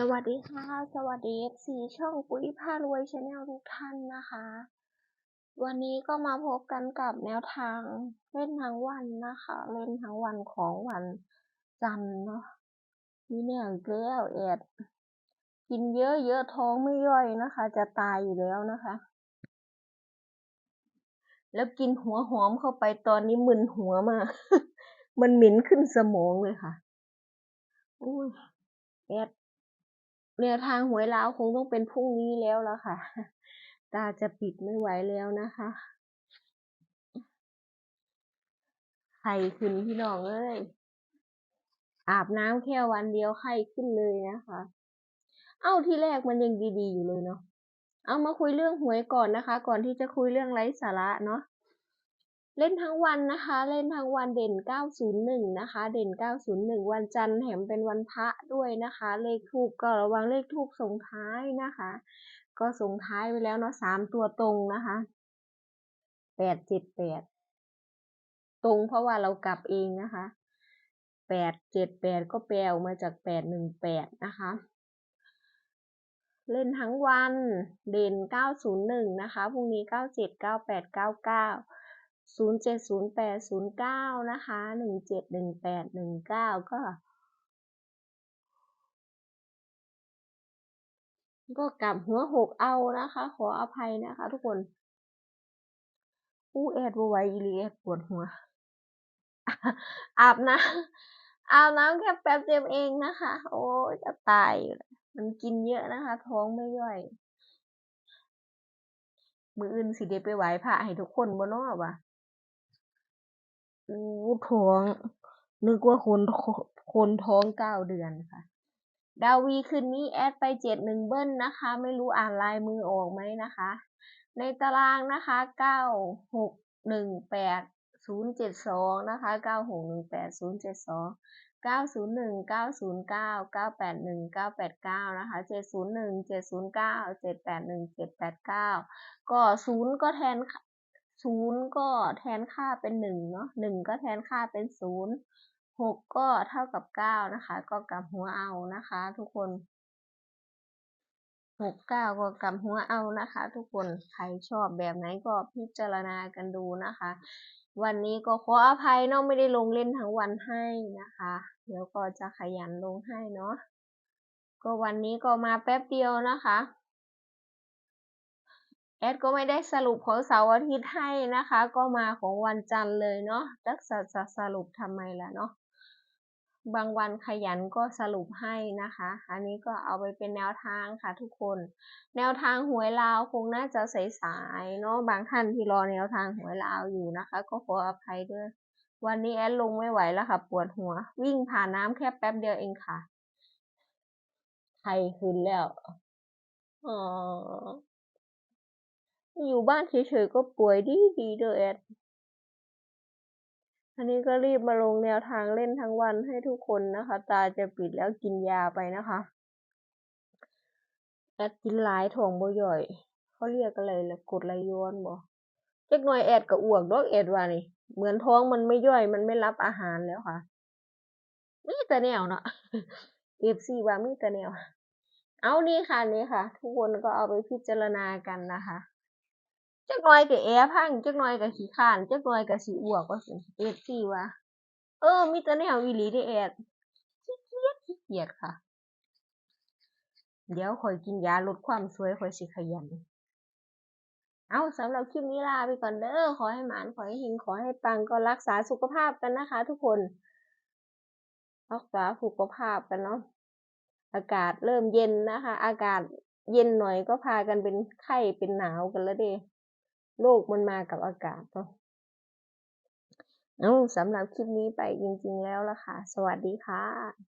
สวัสดีค่ะ สวัสดี FC ช่องปุ๋ยพารวยชาแนลทุกท่านนะคะ วันนี้ก็มาพบกันกับแนวทางเล่นทั้งวันนะคะ เล่นทั้งวันของวันจันทร์เนาะมีแนวอีกแล้วแอดกินเยอะเยอะท้องไม่ย่อยนะคะ จะตายอยู่แล้วนะคะ แล้วกินหัวหอมเข้าไปตอนนี้มึนหัวมากมันเหม็นขึ้นสมองเลยค่ะอุ้ยแอด แนวทางหวยลาวคงต้องเป็นพรุ่งนี้แล้วละค่ะ ตาจะปิดไม่ไหวแล้วนะคะไข้ขึ้นพี่น้องเอ้ย อาบน้ำแค่วันเดียวไข้ขึ้นเลยนะคะ เอ้าที่แรกมันยังดีๆอยู่เลยเนาะ เอามาคุยเรื่องหวยก่อนนะคะ ก่อนที่จะคุยเรื่องไร้สาระเนาะ เล่นทั้งวันนะคะ เล่นทั้งวันเด่น 901 นะคะ เด่น 901 วันจันทร์แถมเป็นวันพระด้วยนะคะ เลขทูบก็ระวังเลขทูบส่งท้ายนะคะ ก็ส่งท้ายไปแล้วเนาะสามตัวตรงนะคะ878ตรงเพราะว่าเรากลับเองนะคะ878ก็แปลออกมาจาก818นะคะ เล่นทั้งวัน เด่น 901 นะคะ พรุ่งนี้ 97 98 99 ศูนย์เจ็ดศูนะคะหนึ่งเจ็ดหนึ่งแปดหนึ่งเก้าก็ ก็กลับหัวหกเอานะคะ ขออภัยนะคะทุกคนอู้แอดบไวอีหลีแอดปวดหัว อาบน้ำอาบน้ำแค่แป๊บเดียวเองนะคะ โอ้จะตายอยู่แล้วมันกินเยอะนะคะ ท้องไม่ย่อย มืออื่นสิเดไปไหวพระให้ทุกคนบ่เนอวะ อู้ท้อง นึกว่าคน คนท้องเก้าเดือนค่ะ ดาวีคืนนี้แอดไปเจ็ดหนึ่งเบิ้ลนะคะ ไม่รู้อ่านลายมือออกไหมนะคะ ในตารางนะคะเก้าหกหนึ่งแปดศูนย์เจ็ดสองนะคะเก้าหกหนึ่งแปดศูนย์เจ็ดสองเก้าศูนย์หนึ่งเก้าศูนย์เก้าเก้าแปดหนึ่งเก้าแปดเก้านะคะเจ็ดศูนย์หนึ่งเจ็ดศูนย์เก้าเจ็ดแปดหนึ่งเจ็ดแปดเก้าก็ศูนย์ก็แทน ศูนย์ก็แทนค่าเป็นหนึ่งเนาะหนึ่งก็แทนค่าเป็นศูนย์หกก็เท่ากับเก้านะคะ ก็กลับหัวเอานะคะ ทุกคนหกเก้าก็กลับหัวเอานะคะ ทุกคนใครชอบแบบไหนก็พิจารณากันดูนะคะ วันนี้ก็ขออภัยเนาะไม่ได้ลงเล่นทั้งวันให้นะคะ เดี๋ยวก็จะขยันลงให้เนาะก็วันนี้ก็มาแป๊บเดียวนะคะ แอดก็ไม่ได้สรุปของเสาร์อาทิตย์ให้นะคะ ก็มาของวันจันทร์เลยเนาะจักจะสรุปทำไมล่ะเนาะบางวันขยันก็สรุปให้นะคะ อันนี้ก็เอาไปเป็นแนวทางค่ะทุกคน แนวทางหวยลาวคงน่าจะสายๆเนาะบางท่านที่รอแนวทางหวยลาวอยู่นะคะ ก็ขออภัยด้วย วันนี้แอดลงไม่ไหวแล้วค่ะปวดหัว วิ่งผ่านน้ำแค่แป๊บเดียวเองค่ะไข้ขึ้นแล้วอ๋อ อยู่บ้านเฉยๆก็ป่วยดีดีเด้อแอด อันนี้ก็รีบมาลงแนวทางเล่นทั้งวันให้ทุกคนนะคะ ตาจะปิดแล้วกินยาไปนะคะแอดกินหลายถ่องบ่ย่อย เขาเรียกอะไรล่ะกดไหลย้อนบ่จักหน่อยแอดกับอ้วกดอกแอดว่านี่ เหมือนท้องมันไม่ย่อยมันไม่รับอาหารแล้วค่ะมีแต่แนวเนาะเอฟซีว่ามีแต่แนว เอานี่ค่ะนี่ค่ะ ทุกคนก็เอาไปพิจารณากันนะคะ จักหน่อยก็แอพังจักหน่อยก็ขี้ข้านจักหน่อยก็สิอ้วกว่าซั่นเอฟซีว่าเออมีแต่แนวอีหลีเด้แอดขี้เกียจขี้เกียจค่ะ เดี๋ยวข่อยกินยาลดความสวยข่อยสิขยันเอาสำหรับคลิปนี้ลาไปก่อนเด้อขอให้หมานขอให้เฮงขอให้ปังก็รักษาสุขภาพกันนะคะ ทุกคนรักษาสุขภาพกันเนาะอากาศเริ่มเย็นนะคะ อากาศเย็นหน่อยก็พากันเป็นไข้เป็นหนาวกันแล้วเด้ โลกมันมากับอากาศเนาะเอาสำหรับคลิปนี้ไปจริง ๆ แล้วล่ะค่ะ สวัสดีค่ะ